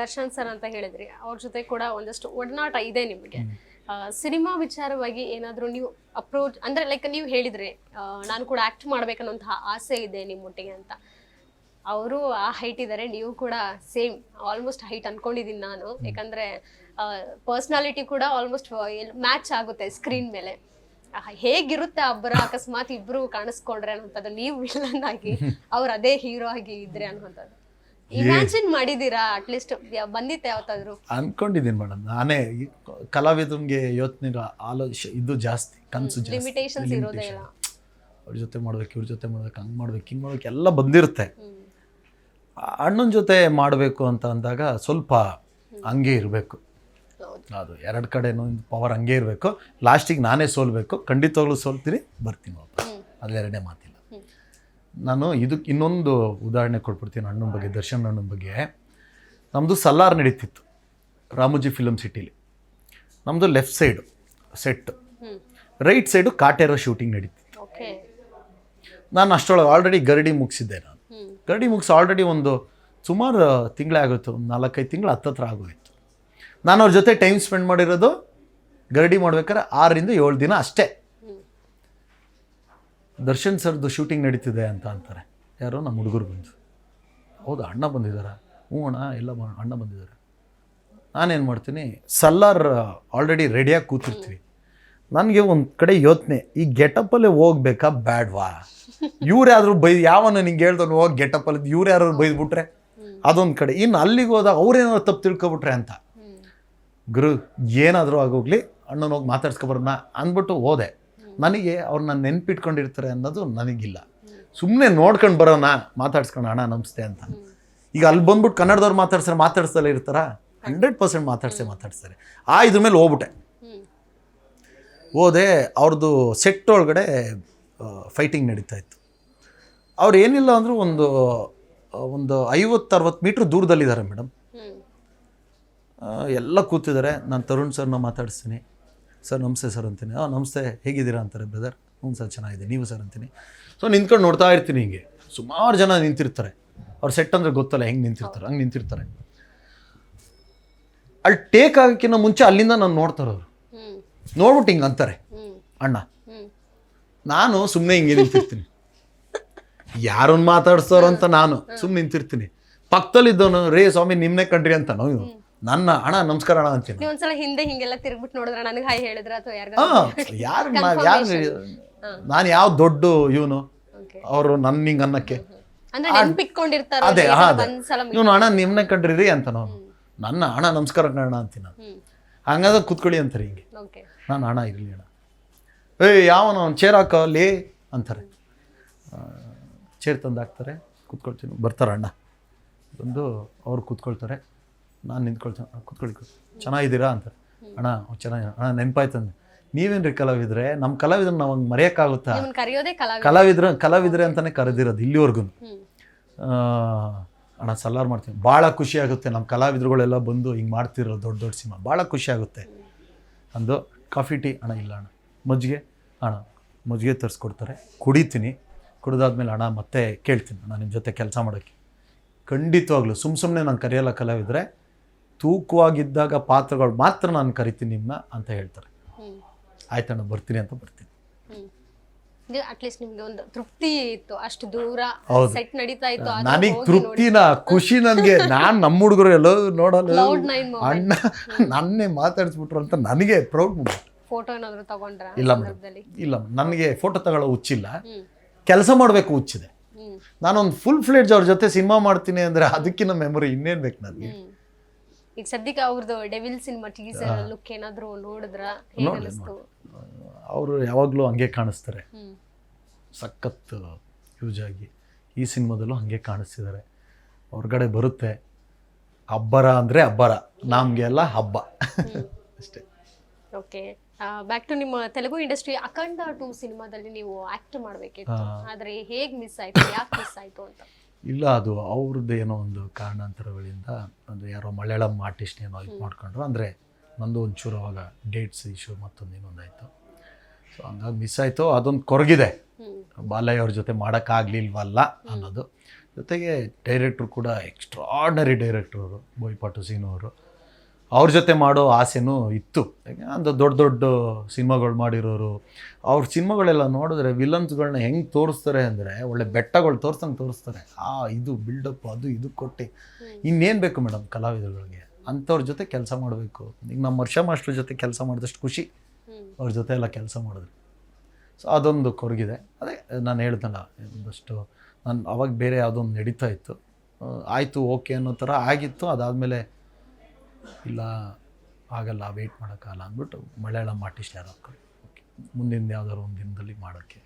Darshan sir ಅಂತ ಹೇಳಿದ್ರಿ ಅವ್ರ ಜೊತೆ ಕೂಡ ಒಂದಷ್ಟು ಒಡನಾಟ ಇದೆ ನಿಮಗೆ. ಸಿನಿಮಾ ವಿಚಾರವಾಗಿ ಏನಾದರೂ ನೀವು ಅಪ್ರೋಚ್ ಅಂದ್ರೆ ಲೈಕ್ ನೀವು ಹೇಳಿದ್ರಿ ನಾನು ಕೂಡ ಆಕ್ಟ್ ಮಾಡ್ಬೇಕನ್ನೋಂತಹ ಆಸೆ ಇದೆ ನಿಮ್ಮೊಟ್ಟಿಗೆ ಅಂತ. ಅವರು ಆ ಹೈಟ್ ಇದ್ದಾರೆ ನೀವು ಕೂಡ ಸೇಮ್ ಆಲ್ಮೋಸ್ಟ್ ಹೈಟ್ ಅನ್ಕೊಂಡಿದ್ದೀನಿ ನಾನು. ಯಾಕಂದ್ರೆ ಪರ್ಸ್ನಾಲಿಟಿ ಕೂಡ ಆಲ್ಮೋಸ್ಟ್ ಮ್ಯಾಚ್ ಆಗುತ್ತೆ ಸ್ಕ್ರೀನ್ ಮೇಲೆ. ಹೇಗಿರುತ್ತೆ ಅಬ್ಬರ ಅಕಸ್ಮಾತ್ ಇಬ್ರು ಕಾಣಿಸ್ಕೊಂಡ್ರೆ ಅನ್ನೋಂಥದ್ದು ನೀವು ವಿಲನ್ ಆಗಿ ಅವ್ರು ಅದೇ ಹೀರೋ ಆಗಿ ಇದ್ರೆ ಅನ್ನೋಂಥದ್ದು. ಇಮ್ಯಾಜಿನ್ ಮಾಡಿದೀರಾ? ಅಟ್ಲೀಸ್ಟ್ ಬಂದಿತ್ತೆ ಯಾವತ್ತಾದ್ರು? ಅನ್ಕೊಂಡಿದ್ದೀನಿ ಮೇಡಮ್ ನಾನೇ ಈ ಕಲಾವಿದನಿಗೆ ಯೋಚನೆ ಆಲೋಚನೆ ಇದು ಜಾಸ್ತಿ ಕನ್ಸು ಜಾಸ್ತಿ. ಲಿಮಿಟೇಷನ್ಸ್ ಇರೋದೇ ಇಲ್ಲ. ಅವ್ರ ಜೊತೆ ಮಾಡ್ಬೇಕು ಇವ್ರ ಜೊತೆ ಮಾಡ್ಬೇಕು ಹಂಗೆ ಮಾಡ್ಬೇಕು ಹಿಂಗೆ ಮಾಡ್ಬೇಕು ಎಲ್ಲ ಬಂದಿರುತ್ತೆ. ಅಣ್ಣನ ಜೊತೆ ಮಾಡಬೇಕು ಅಂತ ಅಂದಾಗ ಸ್ವಲ್ಪ ಹಂಗೆ ಇರಬೇಕು. ಅದು ಎರಡು ಕಡೆನೂ ಪವರ್ ಹಂಗೆ ಇರಬೇಕು. ಲಾಸ್ಟಿಗೆ ನಾನೇ ಸೋಲ್ಬೇಕು. ಖಂಡಿತವಾಗ್ಲೂ ಸೋಲ್ತೀನಿ ಬರ್ತೀನಿ ವಾಪಸ್. ಎರಡನೇ ಮಾತಿಲ್ಲ. ನಾನು ಇದಕ್ಕೆ ಇನ್ನೊಂದು ಉದಾಹರಣೆ ಕೊಟ್ಬಿಡ್ತೀನಿ ಅಣ್ಣನ ಬಗ್ಗೆ ದರ್ಶನ್ ಅಣ್ಣನ ಬಗ್ಗೆ. ನಮ್ಮದು ಸಲ್ಲಾರ್ ನಡೀತಿತ್ತು ರಾಮೋಜಿ ಫಿಲಮ್ ಸಿಟಿಲಿ ನಮ್ಮದು left side set right side ಕಾಟೇರೋ shooting ನಡೀತಿತ್ತು. ಓಕೆ ನಾನು ಅಷ್ಟೊಳಗೆ ಆಲ್ರೆಡಿ ಗರಡಿ ಮುಗಿಸಿದ್ದೆ ನಾನು. ಗರಡಿ ಮುಗಿಸಿ ಆಲ್ರೆಡಿ ಒಂದು ಸುಮಾರು ತಿಂಗಳೇ ಆಗೋಯ್ತು ಒಂದು ನಾಲ್ಕೈದು ತಿಂಗಳು ಹತ್ತತ್ರ ಆಗೋಯ್ತು. ನಾನು ಅವ್ರ ಜೊತೆ ಟೈಮ್ ಸ್ಪೆಂಡ್ ಮಾಡಿರೋದು ಗರಡಿ ಮಾಡ್ಬೇಕಾದ್ರೆ ಆರರಿಂದ ಏಳು ದಿನ ಅಷ್ಟೇ. ದರ್ಶನ್ ಸರ್ದು ಶೂಟಿಂಗ್ ನಡೀತಿದೆ ಅಂತ ಅಂತಾರೆ. ಯಾರೋ ನಮ್ಮ ಹುಡುಗರು ಬಂದು ಹೌದಾ ಅಣ್ಣ ಬಂದಿದ್ದಾರೆ ಹ್ಞೂ ಅಣ್ಣ ಎಲ್ಲ ಅಣ್ಣ ಬಂದಿದ್ದಾರೆ ನಾನೇನು ಮಾಡ್ತೀನಿ? ಸಲ್ಲಾರ್ ಆಲ್ರೆಡಿ ರೆಡಿಯಾಗಿ ಕೂತಿರ್ತೀವಿ. ನನಗೆ ಒಂದು ಕಡೆ ಯೋಚನೆ ಈ ಗೆಟಪ್ಪಲ್ಲೇ ಹೋಗ್ಬೇಕಾ ಬ್ಯಾಡ್ವಾ? ಇವ್ರು ಯಾರು ಬೈ ಯಾವನ ನಿಂಗೆ ಹೇಳ್ದವ್ನು ಹೋಗಿ ಗೆಟಪ್ಪಲ್ಲಿ ಇವ್ರು ಯಾರು ಬೈದ್ಬಿಟ್ರೆ? ಅದೊಂದು ಕಡೆ. ಇನ್ನು ಅಲ್ಲಿಗೆ ಹೋದಾಗ ಅವ್ರೇನಾದ್ರು ತಪ್ಪು ತಿಳ್ಕೊಬಿಟ್ರೆ ಅಂತ. ಗುರು ಏನಾದರೂ ಆಗೋಗ್ಲಿ ಅಣ್ಣನ ಹೋಗಿ ಮಾತಾಡ್ಸ್ಕೊಬರೋಣ ಅಂದ್ಬಿಟ್ಟು ಹೋದೆ. ನನಗೆ ಅವ್ರನ್ನ ನೆನ್ಪಿಟ್ಕೊಂಡಿರ್ತಾರೆ ಅನ್ನೋದು ನನಗಿಲ್ಲ. ಸುಮ್ಮನೆ ನೋಡ್ಕೊಂಡು ಬರೋಣ, ಮಾತಾಡ್ಸ್ಕೊಂಡು ಅಣ್ಣ ನಮಸ್ತೆ ಅಂತ. ಈಗ ಅಲ್ಲಿ ಬಂದ್ಬಿಟ್ಟು ಕನ್ನಡದವ್ರು ಮಾತಾಡ್ಸ್ರೆ ಮಾತಾಡ್ಸಲ್ಲ ಇರ್ತಾರ? ಹಂಡ್ರೆಡ್ ಪರ್ಸೆಂಟ್ ಮಾತಾಡ್ಸೇ ಮಾತಾಡ್ಸ್ತಾರೆ. ಆ ಇದ್ರ ಮೇಲೆ ಹೋಗ್ಬಿಟ್ಟೆ. ಹೋದೆ ಅವ್ರದ್ದು ಸೆಟ್ ಒಳಗಡೆ ಫೈಟಿಂಗ್ ನಡೀತಾ ಇತ್ತು. ಅವ್ರು ಏನಿಲ್ಲ ಅಂದರೂ ಒಂದು ಒಂದು ಐವತ್ತು ಅರವತ್ತು ಮೀಟ್ರ್ ದೂರದಲ್ಲಿದ್ದಾರೆ ಮೇಡಮ್. ಎಲ್ಲ ಕೂತಿದ್ದಾರೆ. ನಾನು ತರುಣ್ ಸರ್ನ ಮಾತಾಡಿಸ್ತೀನಿ. ಸರ್ ನಮಸ್ತೆ ಸರ್ ಅಂತೀನಿ. ಹಾಂ ನಮಸ್ತೆ ಹೇಗಿದ್ದೀರಾ ಅಂತಾರೆ ಬ್ರದರ್ ಹ್ಞೂ ಸರ್ ಚೆನ್ನಾಗಿದೆ ನೀವು ಸರ್ ಅಂತೀನಿ. ಸೊ ನಿಂತ್ಕೊಂಡು ನೋಡ್ತಾ ಇರ್ತೀನಿ ಹಿಂಗೆ. ಸುಮಾರು ಜನ ನಿಂತಿರ್ತಾರೆ. ಅವ್ರ ಸೆಟ್ ಅಂದರೆ ಗೊತ್ತಲ್ಲ ಹೆಂಗೆ ನಿಂತಿರ್ತಾರೆ? ಹಂಗೆ ನಿಂತಿರ್ತಾರೆ. ಅಲ್ಲಿ ಟೇಕ್ ಆಗೋಕ್ಕಿಂತ ಮುಂಚೆ ಅಲ್ಲಿಂದ ನಾನು ನೋಡ್ತಾರೆ ಅವರು ನೋಡ್ಬಿಟ್ಟು ಹಿಂಗೆ ಅಂತಾರೆ. ಅಣ್ಣ. ನಾನು ಸುಮ್ಮನೆ ಹಿಂಗೆ ನಿಂತಿರ್ತೀನಿ. ಯಾರನ್ನ ಮಾತಾಡ್ಸೋರು ಅಂತ ನಾನು ಸುಮ್ಮನೆ ನಿಂತಿರ್ತೀನಿ. ಪಕ್ಕದಲ್ಲಿದ್ದವನು ರೇ ಸ್ವಾಮಿ ನಿಮ್ಮನೆ ಕಂಡ್ರಿ ಅಂತ. ನಾವು ನನ್ನ ಅಣ್ಣ ನಮಸ್ಕಾರ ಅಣ್ಣ ಅಂತೀನಿ. ಒಂದ್ಸಲ ಹಿಂದೆ ಹಿಂಗೆಲ್ಲ ತಿರುಗ್ಬಿಟ್ಟು ನೋಡಿದ್ರೆ ನನಗೆ ಹಾಯ್ ಹೇಳಿದ್ರ ಅಥವಾ ಹಾಂ ಯಾರು ಯಾರು ನಾನು ಯಾವ ದೊಡ್ಡ ಇವನು? ಅವರು ನನ್ನ ಹಿಂಗೆ ಅನ್ನಕ್ಕೆ ಅಂದ್ರೆ ನೆನ್ಪಿಟ್ಕೊಂಡಿರ್ತಾರ ಅದೇ ಹಾ ಅದೇ. ಒಂದ್ಸಲ meet- ಇವನು ಅಣ್ಣ ನಿಮ್ಮನ್ನ ಕಂಡ್ರಿ ರೀ ಅಂತ ನಾನು ನನ್ನ ಅಣ್ಣ ನಮಸ್ಕಾರ ಅಣ್ಣ ಅಂತೀನಿ ನಾನು. ಹ್ಮ್. ಹಂಗಾದ್ರೆ ಕೂತ್ಕೊಳ್ಳಿ ಅಂತಾರೆ ಹಿಂಗೆ. ಓಕೆ. ನಾನು ಹಣ ಇರಲಿ ಅಣ್ಣ. ಏಯ್ ಯಾವನ ಅವ್ನು ಚೇರ್ ಹಾಕಲಿ ಅಂತಾರೆ. ಚೇರ್ ತಂದು ಹಾಕ್ತಾರೆ ಕೂತ್ಕೊಳ್ತೀನಿ. ಬರ್ತಾರೆ ಅಣ್ಣ. ಬಂದು ಅವ್ರು ಕೂತ್ಕೊಳ್ತಾರೆ. ನಾನು ನಿಂತ್ಕೊಳ್ತೀನಿ "ಅಣ್ಣ, ಕೂತ್ಕೊಳ್ಳಿ ಕೂತ್ ಚೆನ್ನಾಗಿದ್ದೀರಾ ಅಂತ. ಅಣ್ಣ ಚೆನ್ನಾಗಿ ಅಣ್ಣ ನೆನಪಾಯ್ತಂದೆ ನೀವೇನ್ರಿ ಕಲಾವಿದ್ರೆ? ನಮ್ಮ ಕಲಾವಿದ್ರೆ ನಾವು ಹಂಗೆ ಮರೆಯೋಕ್ಕಾಗುತ್ತಾ? ಕಲಾವಿದ್ರ. ಕಲಾವಿದ್ರೆ ಅಂತಲೇ ಕರೆದಿರೋದು ಇಲ್ಲಿವರೆಗೂ ಅಣ್ಣ ಸಲ್ಲಾರ್ ಮಾಡ್ತೀನಿ. ಭಾಳ ಖುಷಿ ಆಗುತ್ತೆ. ನಮ್ಮ ಕಲಾವಿದ್ರುಗಳೆಲ್ಲ ಬಂದು ಹಿಂಗೆ ಮಾಡ್ತಿರೋ ದೊಡ್ಡ ದೊಡ್ಡ ಸಿನಿಮಾ. ಭಾಳ ಖುಷಿ ಆಗುತ್ತೆ. ಅಂದು ಕಾಫಿ ಟೀ ಅಣ್ಣ ಇಲ್ಲ ಅಣ್ಣ. ಮಜ್ಜಿಗೆ ಅಣ್ಣ ಮಜ್ಜಿಗೆ ತರಿಸ್ಕೊಡ್ತಾರೆ. ಕುಡಿತೀನಿ. ಕುಡಿದಾದ್ಮೇಲೆ ಅಣ್ಣ ಮತ್ತೆ ಕೇಳ್ತೀನಿ. ಅಣ್ಣ ನಿಮ್ಮ ಜೊತೆ ಕೆಲಸ ಮಾಡೋಕ್ಕೆ ಖಂಡಿತವಾಗ್ಲೂ. ಸುಮ್ಮ ಸುಮ್ಮನೆ ನಾನು ಕರೆಯಲ್ಲ ಕಲಾವಿದ್ರೆ ತೂಕವಾಗಿದ್ದಾಗ ಪಾತ್ರಗಳು ಮಾತ್ರ ನಾನು ಕರಿತೀನಿ ನಿಮ್ಮನ್ನ ಅಂತ ಹೇಳ್ತಾರೆ. ಆಯ್ತಣ್ಣ ಬರ್ತೀನಿ ಅಂತ ಬರ್ತೀನಿ. ಅಟ್ಲೀಸ್ಟ್ ನಿಮ್ಗೆ ಒಂದು ತೃಪ್ತಿ ಇತ್ತು ಅಷ್ಟು ದೂರ ಸೆಟ್ ನಡೀತಾ ಇತ್ತು ನನಗೆ ತೃಪ್ತಿನ ಖುಷಿ ನನಗೆ. ನಾನು ನಮ್ಮ ಹುಡುಗರು ಎಲ್ಲೋ ನೋಡಲ್ಲ. ಅಣ್ಣ ನನ್ನೇ ಮಾತಾಡಿಸ್ಬಿಟ್ರು ಅಂತ ನನಗೆ ಪ್ರೌಡ್ ಮೂಮೆಂಟ್ ಫೋಟೋ ಏನಾದ್ರು ತಗೊಂಡ್ರ ಇಲ್ಲ ಇಲ್ಲ ನನಗೆ ಫೋಟೋ ತಗೊಳ್ಳೋ ಹುಚ್ಚಿಲ್ಲ. ಕೆಲಸ ಮಾಡಬೇಕು ಹುಚ್ಚಿದೆ. ನಾನೊಂದು ಫುಲ್ ಫ್ಲೇಡ್ಜ್ ಅವ್ರ ಜೊತೆ ಸಿನಿಮಾ ಮಾಡ್ತೀನಿ ಅಂದರೆ ಅದಕ್ಕಿಂತ ಮೆಮೊರಿ ಇನ್ನೇನು ಬೇಕು ನನಗೆ? ಈಗ ಸದ್ಯಕ್ಕೆ ಅವ್ರದ್ದು ಡೆವಿಲ್ ಸಿನಿಮಾ ಟೀಸರ್ ಲುಕ್ ಏನಾದ್ರು ನೋಡಿದ್ರ? ಹೇಗೆ ನೋಡ್ದೆ, ಅನಿಸ್ತು ಅವರು ಯಾವಾಗಲೂ ಹಂಗೆ ಕಾಣಿಸ್ತಾರೆ. ಹ್ಮ್. ಸಖತ್ ಯೂಸ್ ಆಗಿ. ಈ ಸಿನಿಮಾದಲ್ಲೂ ಹಾಗೆ ಕಾಣಿಸ್ತಿದ್ದಾರೆ ಹೊರಗಡೆ ಬರುತ್ತೆ. ಅಬ್ಬರ ಅಂದರೆ ಅಬ್ಬರ. ನಮಗೆಲ್ಲ ಹಬ್ಬ. ಅಷ್ಟೇ. ಓಕೆ ಬ್ಯಾಕ್ ಟು ನಿಮ್ಮ ತೆಲುಗು ಇಂಡಸ್ಟ್ರಿ ಅಖಂಡ ಟು ಸಿನಿಮಾದಲ್ಲಿ ನೀವು ಆಕ್ಟ್ ಮಾಡಬೇಕಿತ್ತು. ಆದ್ರೆ ಹೇಗ್ ಮಿಸ್ ಆಯ್ತು? ಯಾಕೆ ಮಿಸ್ ಆಯ್ತು ಅಂತ? ಇಲ್ಲ ಅದು ಅವ್ರದ್ದು ಏನೋ ಒಂದು ಕಾರಣಾಂತರಗಳಿಂದ ಅಂದರೆ ಯಾರೋ ಮಲಯಾಳಂ ಆರ್ಟಿಸ್ಟ್ ಏನೋ ಇದು ಮಾಡ್ಕೊಂಡ್ರು. ಅಂದರೆ ನಂದು ಒಂಚೂರು ಅವಾಗ ಡೇಟ್ಸ್ ಇಶ್ಯೂ ಮತ್ತೊಂದು ಇನ್ನೊಂದಾಯಿತು. ಸೊ ಹಂಗಾಗಿ ಮಿಸ್ ಆಯಿತು. ಅದೊಂದು ಕೊರಗಿದೆ. ಬಾಲಯ್ಯ ಅವ್ರ ಜೊತೆ ಮಾಡೋಕ್ಕಾಗಲಿಲ್ವಲ್ಲ ಅನ್ನೋದು. ಜೊತೆಗೆ ಡೈರೆಕ್ಟ್ರು ಕೂಡ ಎಕ್ಸ್ಟ್ರಾಡ್ನರಿ ಡೈರೆಕ್ಟ್ರ್ ಅವರು ಬೋಯ್ಪಾಟು ಸೀನು ಅವರು ಜೊತೆ ಮಾಡೋ ಆಸೆನೂ ಇತ್ತು. ಅಂದ್ರೆ ಒಂದು ದೊಡ್ಡ ದೊಡ್ಡ ಸಿನಿಮಾಗಳು ಮಾಡಿರೋರು. ಅವ್ರ ಸಿನಿಮಾಗಳೆಲ್ಲ ನೋಡಿದ್ರೆ ವಿಲನ್ಸ್ಗಳನ್ನ ಹೆಂಗೆ ತೋರಿಸ್ತಾರೆ ಅಂದರೆ ಒಳ್ಳೆ ಬೆಟ್ಟಗಳು ತೋರ್ಸಂಗೆ ತೋರಿಸ್ತಾರೆ. ಆ ಇದು ಬಿಲ್ಡಪ್ ಅದು ಇದು ಕೊಟ್ಟು. ಇನ್ನೇನು ಬೇಕು ಮೇಡಮ್ ಕಲಾವಿದರುಗಳಿಗೆ? ಅಂಥವ್ರ ಜೊತೆ ಕೆಲಸ ಮಾಡಬೇಕು. ಈಗ ನಮ್ಮ ವರ್ಷ ಮಾಸ್ಟ್ರ ಜೊತೆ ಕೆಲಸ ಮಾಡಿದಷ್ಟು ಖುಷಿ. ಅವ್ರ ಜೊತೆ ಎಲ್ಲ ಕೆಲಸ ಮಾಡಿದ್ರು. ಸೊ ಅದೊಂದು ಕೊರಗಿದೆ. ಅದೇ ನಾನು ಹೇಳ್ದಲ್ಲ ಒಂದಷ್ಟು ನಾನು ಅವಾಗ ಬೇರೆ ಯಾವುದೊಂದು ನಡೀತಾ ಇತ್ತು. ಆಯಿತು ಓಕೆ ಅನ್ನೋ ಥರ ಆಗಿತ್ತು. ಅದಾದಮೇಲೆ ಇಲ್ಲ ಆಗಲ್ಲ ವೆಯ್ಟ್ ಮಾಡೋಕ್ಕಾಗಲ್ಲ ಅಂದ್ಬಿಟ್ಟು ಮಲಯಾಳಂ ಆರ್ಟಿಸ್ಟ್ ಯಾರು ಓಕೆ ಮುಂದಿನ ಯಾವ್ದಾದ್ರು ಒಂದು ದಿನದಲ್ಲಿ ಮಾಡೋಕ್ಕೆ.